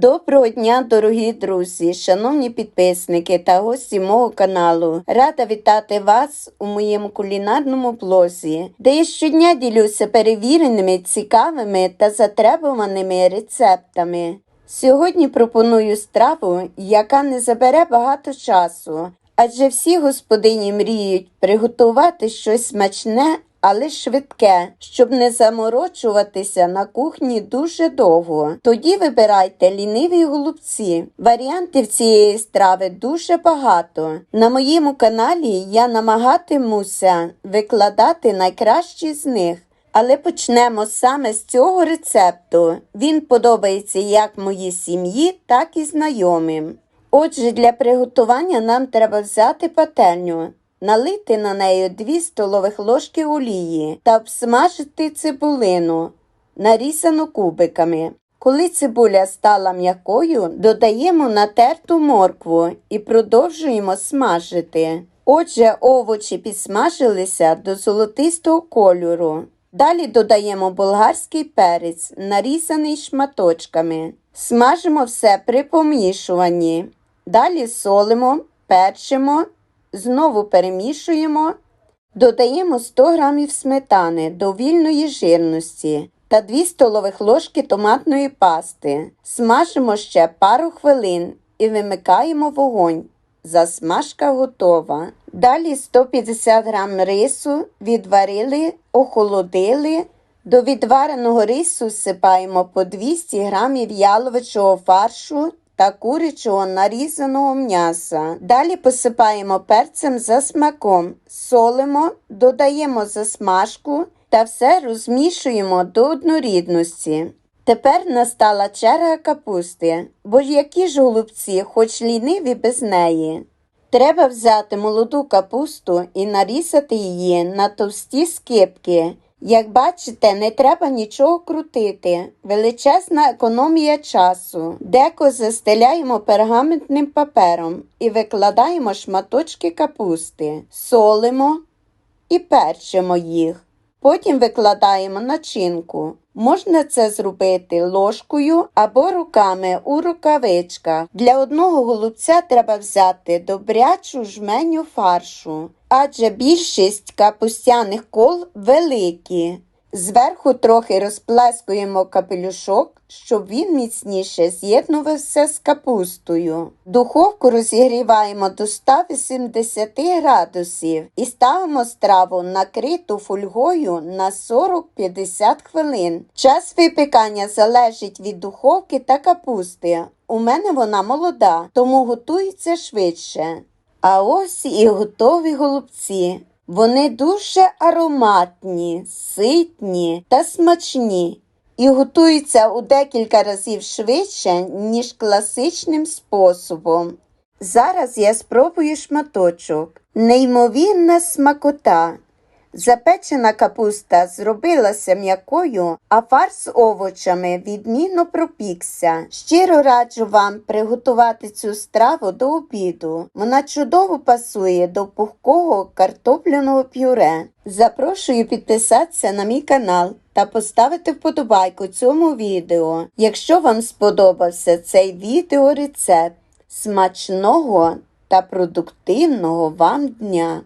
Доброго дня, дорогі друзі, шановні підписники та гості мого каналу. Рада вітати вас у моєму кулінарному блозі, де я щодня ділюся перевіреними, цікавими та затребуваними рецептами. Сьогодні пропоную страву, яка не забере багато часу, адже всі господині мріють приготувати щось смачне, але швидке, щоб не заморочуватися на кухні дуже довго. Тоді вибирайте ліниві голубці. Варіантів цієї страви дуже багато. На моєму каналі я намагатимуся викладати найкращі з них. Але почнемо саме з цього рецепту. Він подобається як моїй сім'ї, так і знайомим. Отже, для приготування нам треба взяти пательню, налити на неї 2 столових ложки олії та обсмажити цибулину, нарізану кубиками. Коли цибуля стала м'якою, додаємо натерту моркву і продовжуємо смажити. Отже, овочі підсмажилися до золотистого кольору. Далі додаємо болгарський перець, нарізаний шматочками. Смажимо все при помішуванні. Далі солимо, перчимо, знову перемішуємо, додаємо 100 г сметани до вільної жирності та 2 столових ложки томатної пасти. Смажимо ще пару хвилин і вимикаємо вогонь. Засмажка готова. Далі 150 г рису відварили, охолодили. До відвареного рису всипаємо по 200 г яловичого фаршу та курячого нарізаного м'яса. Далі посипаємо перцем за смаком, солимо, додаємо засмажку та все розмішуємо до однорідності. Тепер настала черга капусти, бо які ж голубці, хоч ліниві без неї. Треба взяти молоду капусту і нарізати її на товсті скипки. Як бачите, не треба нічого крутити. Величезна економія часу. Деко застеляємо пергаментним папером і викладаємо шматочки капусти, солимо і перчимо їх. Потім викладаємо начинку. Можна це зробити ложкою або руками у рукавичках. Для одного голубця треба взяти добрячу жменю фаршу, адже більшість капустяних кол великі. Зверху трохи розплескуємо капелюшок, щоб він міцніше з'єднувався з капустою. Духовку розігріваємо до 180 градусів і ставимо страву накриту фольгою на 40-50 хвилин. Час випікання залежить від духовки та капусти. У мене вона молода, тому готується швидше. А ось і готові голубці. Вони дуже ароматні, ситні та смачні і готуються у декілька разів швидше, ніж класичним способом. Зараз я спробую шматочок. Неймовірна смакота. Запечена капуста зробилася м'якою, а фарс з овочами відмінно пропікся. Щиро раджу вам приготувати цю страву до обіду. Вона чудово пасує до пухкого картопляного пюре. Запрошую підписатися на мій канал та поставити вподобайку цьому відео, якщо вам сподобався цей відеорецепт. Смачного та продуктивного вам дня!